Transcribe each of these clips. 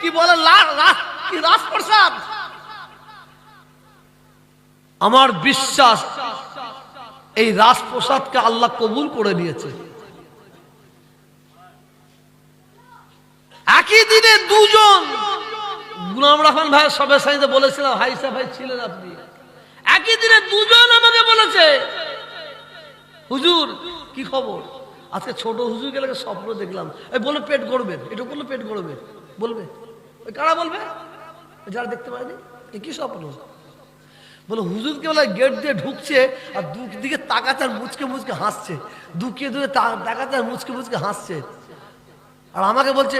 কি বলে? রাজপ্রসাদ? আমার বিশ্বাস, এই রাজপ্রসাদকে আল্লাহ কবুল করে নিয়েছে। একই দিনে দুজন গুলাম রহমান ভাই সবে সাইতে বলেছিলাম, হাই সাহেব ভাই, ছিলেন আপনি। একই দিনে দুজন আমাকে বলেছে, হুজুর, কি খবর? আজকে ছোট হুজুর গেলে স্বপ্ন দেখলাম। এই বলে পেট গড়বে, এটা বলল পেট গড়বে, বলবে। ওই কারা বলবে? যারা দেখতে পায়নি এ কি স্বপ্ন? বলে হুজুরকে বলে গেট দিয়ে ঢুকছে আর দিকে তাকাচ্ছে আর মুচকে মুচকে হাসছে। দুয়ে তাকাচ্ছে আর মুচকে মুচকে হাসছে। আর আমাকে বলছে,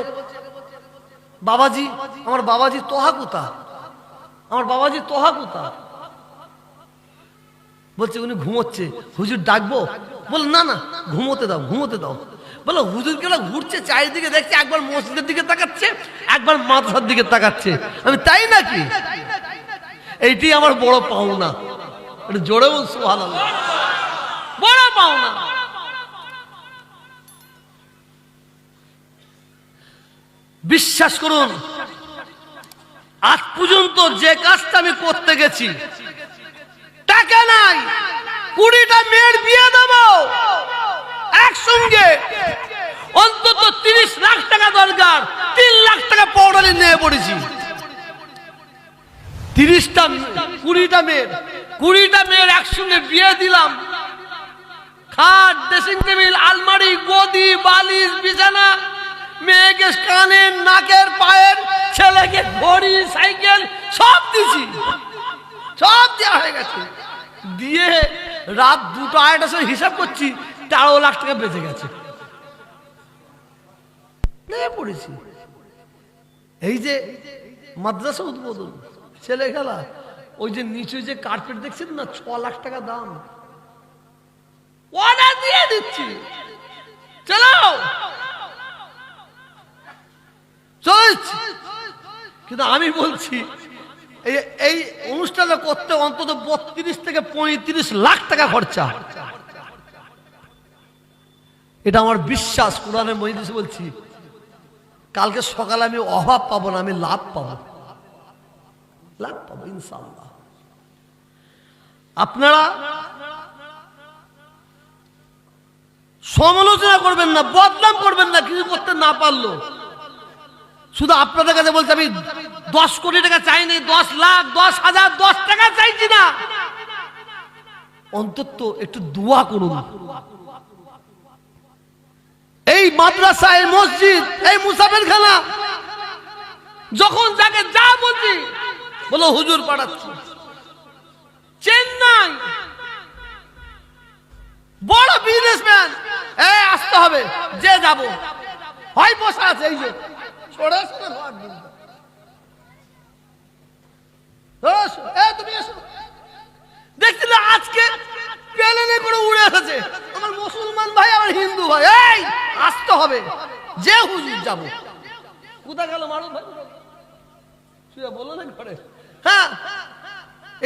বাবাজি, আমার বাবাজি তোহা কোথা আমার বাবাজি তোহা কোথা বলছে, উনি ঘুমোচ্ছে। হুজুর ডাকবো? বলে, না না, ঘুমোতে দাও ঘুমোতে দাও। বলে হুজুর কেন ঘুরছে, চারিদিকে দেখছে, একবার মসজিদের দিকে তাকাচ্ছে, একবার মাদ্রাসার দিকে তাকাচ্ছে। আমি, তাই নাকি? এইটি আমার বড় পাওনা। একটু জোরে বলছো ভালো বড় পাওনা। বিশ্বাস করুন, আজ পর্যন্ত যে কাজটা আমি করতে গেছি, টাকা নাই। কুড়িটা মেয়ের বিয়ে দেব। একসঙ্গে। অন্তত তিরিশ লাখ টাকা দরকার। তিন লাখ টাকা পৌডালি নিয়ে পড়েছি। তিরিশটা কুড়িটা মেয়ের। কুড়িটা মেয়ের একসঙ্গে বিয়ে দিলাম। খাট, ড্রেসিং টেবিল, আলমারি, গদি, বালিশ, বিছানা, মেয়েকে কানের নাকের পায়ের, ছেলেকে ঘড়ি, সাইকেল, সব দিছি সব দেওয়া হয়ে গেছে। দিয়ে রাত দুটো আড়াইটার সময় হিসাব করছি, তেরো লাখ টাকা বেঁচে গেছে। পড়েছি। এই যে মাদ্রাসা উদ্বোধন, ছেলে খেলা, ওই যে নিচে যে কার্পেট দেখছেন না, ছ লাখ টাকা দাম। অর্ডার দিয়ে দিচ্ছি। চলো চলছি। কিন্তু আমি বলছি এই অনুষ্ঠানটা করতে অন্তত বত্রিশ থেকে পঁয়ত্রিশ লাখ টাকা খরচা। এটা আমার বিশ্বাস কোরআনের মহিদিস বলছি, কালকে সকালে আমি অভাব পাবো না, আমি লাভ পাবো। লাভ পাবো ইনশাল্লাহ আপনারা সমালোচনা করবেন না, বদনাম করবেন না, কিছু করতে না পারল শুধু আপনাদের কাছে বলতে আমি দশ কোটি টাকা চাইনি, দশ লাখ, দশ হাজার, দশ টাকা চাইছি না। অন্তত একটু দোয়া করুন। এই মাদ্রাসা, এই মসজিদ, এই মুসাফের খানা যখন যাকে যা বলছি, বলো, হুজুর পাঠাচ্ছি। চেন্নাই, বড় বিজনেসম্যান এই আসতে হবে, যে যাব। হয় বসা আছে, এই যে। সরে সরে ঘর দিন। এসো, এ তুমি এসো। দেখছি না আজকে প্লেনে করে উড়ে এসেছে আমার মুসলমান ভাই আমার হিন্দু ভাই এই আসতে হবে যে হুজুর যাব। কোথায় গেল মানুষ ভাই? শুয়ে বলল না ঘরে। হ্যাঁ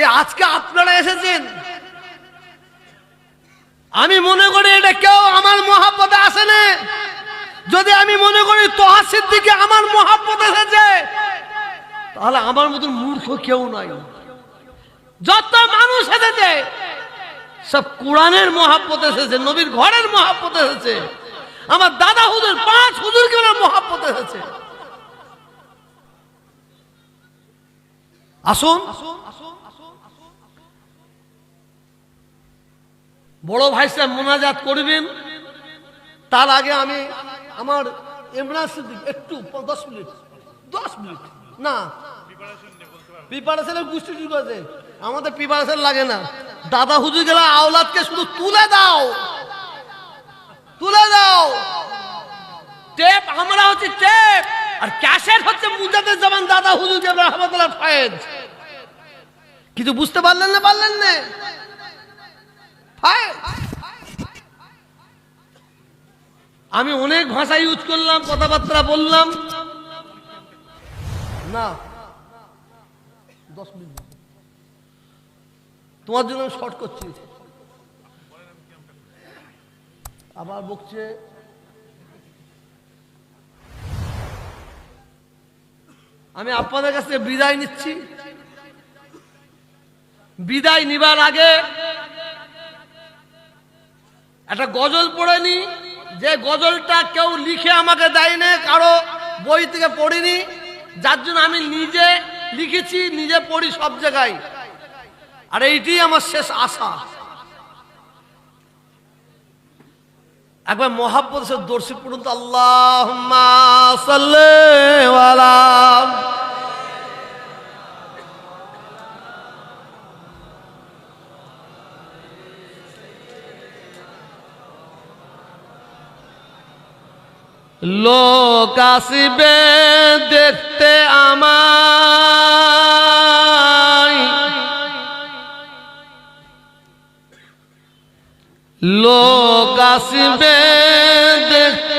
এই আজকে আপনারা এসেছেন। আমি মনে করি এটা কেউ আমার মহাপদে আসে না। যদি আমি মনে করি তোহা সিদ্দিকে আমার মহাপদ এসেছে তাহলে আমার মতন মূর্খ কেউ নাই। যত মানুষ এসেছে সব কোরআনের মহাপত এসেছে নবীর ঘরের মহাপত এসেছে। আমার দাদা হুজুর, পাঁচ হুজুর কেন মহাপত এসেছে আসুন। বড় ভাই সাহেব মোনাজাত করবেন। তার আগে আমি আমার একটু দশ মিনিট দশ মিনিট, না। প্রিপারেশনের গোষ্ঠী শুরু আছে। আমাদের প্রিপারেশন লাগে না। দাদা হুজুর গেলে আওলাদকে শুধু তুলে দাও। তুলে দাও। টেপ আমরা হচ্ছে টেপ আর ক্যাসেট হচ্ছে মুজাদের জামান দাদা হুজুর রহমতুল্লাহ ফায়েজ। কিছু বুঝতে পারলেন না পারলেন না? আমি অনেক ভাষা ইউজ করলাম, কথাবার্তা বললাম। না। দশ মিনিট। তোমার জন্য আমি শর্ট করছি। আবার বকছে আমি আপনাদের কাছে বিদায় নিচ্ছি। বিদায় নিবার আগে একটা গজল পড়ে নি। যে গজলটা কেউ লিখে আমাকে দেয়নি কারও বই থেকে পড়িনি। যার জন্য আমি নিজে লিখেছি, নিজে পড়ি সব জায়গায়। আর এইটি আমার শেষ আশা। একবার মহাব্বত সে দর্শী পড়ুন আল্লাহ লোক আসিবে দেখতে আমায় লোক আসবে দেখতে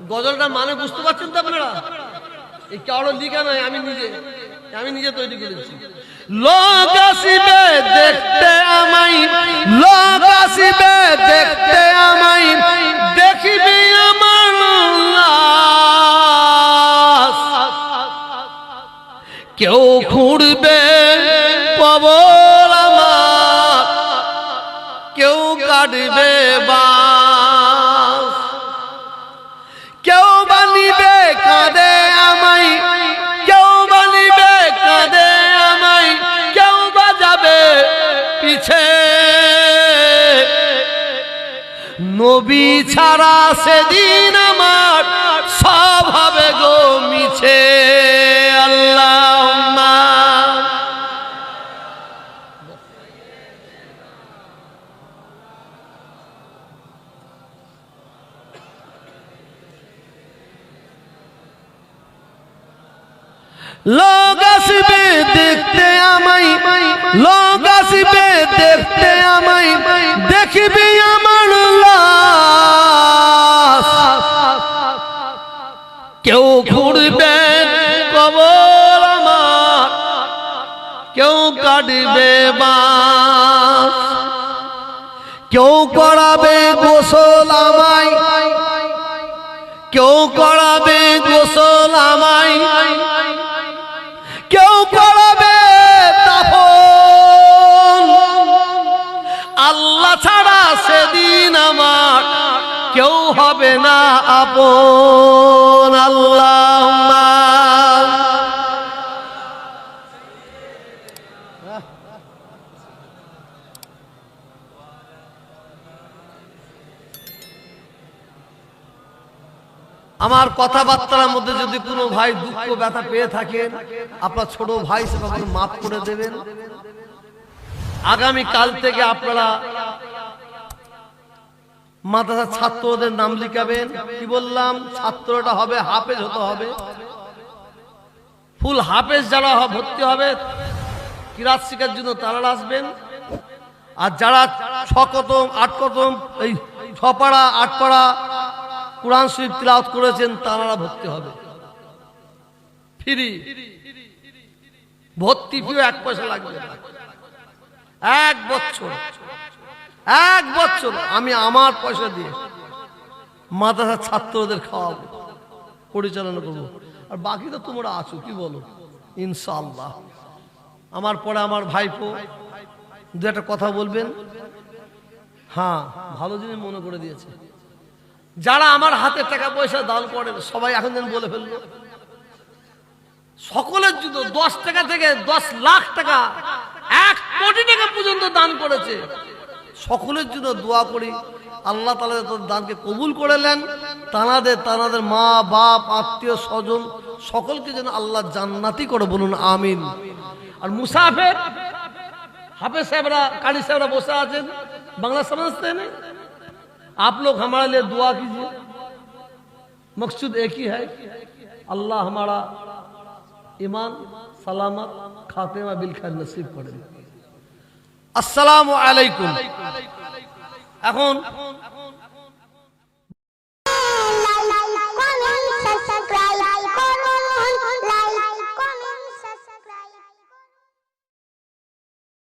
গজলটা মানে বুঝতে পারছেন তো আপনারা? এই কারও লিখা নয় আমি নিজে আমি নিজে তৈরি করেছি। লোক আসিবে দেখতে আমাই লোক আসিবে দেখতে আমাই আমার কেউ খুঁড়বে কবর আমার, কেউ কাটবে বাস নবী ছাড়া সেদিন আমার সব হবে গো মিছে। আল্লাহ লোক আসবে দেখতে আমাই লোক আসবে দেখতে আমাই দেখিবি আমার কেউ ঘুরবে কবর আমার কেউ কাটবে বা কেউ হবে না আপন আল্লাহ আমার কথাবার্তার মধ্যে যদি কোনো ভাই দুঃখ, ব্যথা পেয়ে থাকেন, আপনার ছোট ভাই আপনি মাফ করে দেবেন। আগামী কাল থেকে আপনারা মাদ্রাসার ছাত্রদের নাম লিখাবেন। কি বললাম? ছাত্রটা হবে হাফেজ হতে হবে। ফুল হাফেজ যারা ভর্তি হবে, কিরাত শিকার জন্য তারা আসবেন। আর যারা ছকতম কতম আট কতম এই ছপাড়া, আটপাড়া কোরআন শরীফ তিলাওয়াত করেছেন, তারা ভর্তি হবে। ফ্রি। ভর্তি ফিও এক পয়সা লাগবে এক বছর। এক বছর আমি আমার পয়সা দিয়ে মাদ্রাসার ছাত্রদের খাওয়াবো, পরিচালনা করব। আর বাকি তো তোমরা আছো, কি বলো? ইনশাআল্লাহ। আমার পরে আমার ভাইপো, দু একটা কথা বলবেন? হ্যাঁ ভালো জিনিস মনে করে দিয়েছে। যারা আমার হাতে টাকা পয়সা দান করেন সবাই এখন যেন বলে ফেলল। সকলের জন্য দশ টাকা থেকে দশ লাখ টাকা, এক কোটি টাকা পর্যন্ত দান করেছে। সকলের জন্য দোয়া করি আল্লাহ তালা তাদের দানকে কবুল করে নেন তানাদের তানাদের মা বাপ আত্মীয় স্বজন সকলকে যেন আল্লাহ জান্নাতি করে বলুন আমিন আর মুসাফের হাফেজ সাহেবরা কারি সাহেবরা বসে আছেন बांग्ला समझते हैं नहीं आप लोग हमारे लिए दुआ कीजिए मकसद एक ही है अल्लाह हमारा ईमान सलामत खातेमा बिल खैर नसीब করে আসসালামু আলাইকুম। এখন